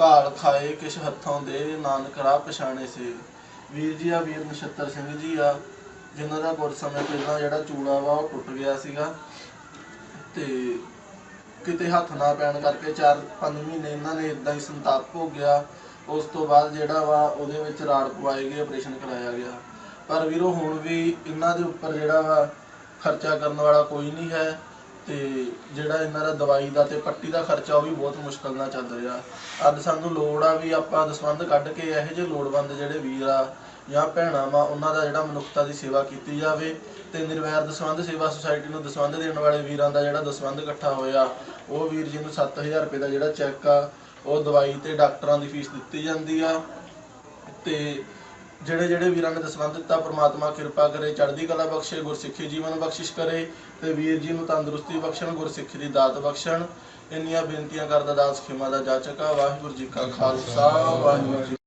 ਘਾਲ ਖਾਏ ਕਿਛ ਹੱਥੋਂ ਦੇ, ਨਾਨਕ ਰਾਹ ਪਛਾਣੇ ਸੇ। ਵੀਰ ਜੀ ਆ, ਵੀਰ ਨਛੱਤਰ ਸਿੰਘ ਜੀ ਆ, ਜਿਨ੍ਹਾਂ ਦਾ ਕੁਝ ਸਮੇਂ ਪਹਿਲਾਂ ਜਿਹੜਾ ਚੂੜਾ ਵਾ, ਉਹ ਟੁੱਟ ਗਿਆ ਸੀਗਾ। ਤੇ ਕਿਤੇ ਹੱਥ ਨਾ ਪੈਣ ਕਰਕੇ 4-5 ਮਹੀਨੇ ਇਹਨਾਂ ਨੇ ਇਦਾਂ ਹੀ ਸੰਤਾਪ ਭੋਗਿਆ ਉਸ ਤੋਂ ਬਾਅਦ ਜਿਹੜਾ ਵਾ, ਉਹਦੇ ਵਿੱਚ ਰਾੜ ਪਵਾਏ ਗਏ ਆਪਰੇਸ਼ਨ ਕਰਾਇਆ ਗਿਆ। ਪਰ ਵੀਰੋ, ਹੁਣ ਵੀ ਇਹਨਾਂ ਦੇ ਉੱਪਰ ਜਿਹੜਾ ਵਾ, ਖਰਚਾ ਕਰਨ ਵਾਲਾ ਕੋਈ ਨਹੀਂ ਹੈ। ਤੇ ਜਿਹੜਾ ਇਹਨਾਂ ਦਾ ਦਵਾਈ ਦਾ ਤੇ ਪੱਟੀ ਦਾ ਖਰਚਾ ਉਹ ਵੀ ਬਹੁਤ ਮੁਸ਼ਕਲ ਨਾਲ ਚੱਲ ਰਿਹਾ। ਅੱਜ ਸਾਨੂੰ ਲੋੜ ਆ ਵੀ ਆਪਾਂ ਦਸਵੰਧ ਕੱਢ ਕੇ ਇਹੋ ਜਿਹੇ ਲੋੜਵੰਦ ਜਿਹੜੇ ਵੀਰ ਆ ਜਾਂ ਭੈਣਾਂ ਵਾ, ਉਹਨਾਂ ਦਾ ਜਿਹੜਾ ਮਨੁੱਖਤਾ ਦੀ ਸੇਵਾ ਕੀਤੀ ਜਾਵੇ ਤੇ ਨਿਰਵੈਰ ਦਸਵੰਧ ਸੇਵਾ ਸੁਸਾਇਟੀ ਨੂੰ ਦਸਵੰਧ ਦੇਣ ਵਾਲੇ ਵੀਰਾਂ ਦਾ ਜਿਹੜਾ ਦਸਵੰਧ ਇਕੱਠਾ ਹੋਇਆ, ਉਹ ਵੀਰ ਜੀ ਨੂੰ 7000 ਰੁਪਏ ਦਾ ਜਿਹੜਾ ਚੈੱਕ ਆ, ਉਹ ਦਵਾਈ ਤੇ ਡਾਕਟਰਾਂ ਦੀ ਫੀਸ ਦਿੱਤੀ ਜਾਂਦੀ ਆ ਤੇ ਜਿਹੜੇ ਜਿਹੜੇ ਵੀਰਾਂ ਨੇ ਦਸਵੰਧ ਦਿੱਤਾ, ਪ੍ਰਮਾਤਮਾ ਕਿਰਪਾ ਕਰੇ, ਚੜ੍ਹਦੀ ਕਲਾ ਬਖਸ਼ੇ, ਗੁਰਸਿੱਖੀ ਜੀਵਨ ਬਖਸ਼ਿਸ਼ ਕਰੇ ਤੇ ਵੀਰ ਜੀ ਨੂੰ ਤੰਦਰੁਸਤੀ ਬਖਸ਼ਣ, ਗੁਰਸਿੱਖੀ ਦੀ ਦਾਤ ਬਖਸ਼ਣ। ਇੰਨੀਆਂ ਬੇਨਤੀਆਂ ਕਰਦਾ ਦਾਸ ਖਿਮਾ ਦਾ ਜਾਚਕਾ ਵਾਹਿਗੁਰੂ ਜੀ ਕਾ ਖਾਲਸਾ, ਵਾਹਿਗੁਰੂ ਜੀ